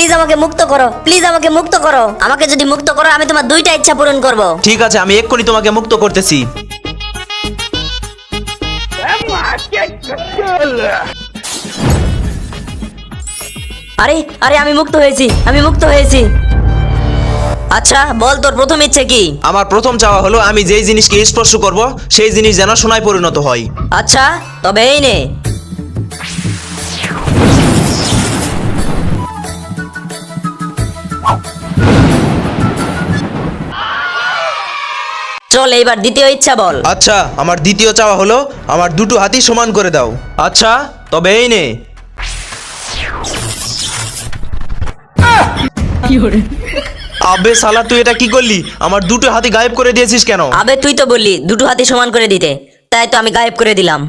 Please আমাকে মুক্ত করো। প্লিজ আমাকে মুক্ত করো। আমাকে যদি মুক্ত করো আমি তোমার দুইটা ইচ্ছা পূরণ করব। ঠিক আছে আমি এক্ষুনি তোমাকে মুক্ত করতেছি। আরে আরে আমি মুক্ত হয়েছি আমি মুক্ত হয়েছি। আচ্ছা বল তোর প্রথম ইচ্ছে কি? আমার প্রথম চাওয়া হলো আমি যেই জিনিসকে স্পর্শ করব সেই জিনিস যেন সোনায় পরিণত হয়। আচ্ছা তবে এই নে। চল এইবার দ্বিতীয় ইচ্ছা বল। আচ্ছা আমার দ্বিতীয় চাওয়া হলো আমার দুটো হাতি সমান করে দাও। আচ্ছা তবে এই নে। আবে সালা তুই এটা কি করলি? আমার দুটো হাতি গায়েব করে দিয়েছিস কেন? আবে তুই তো বললি দুটো হাতি সমান করে দিতে। তাই তো আমি গায়েব করে দিলাম।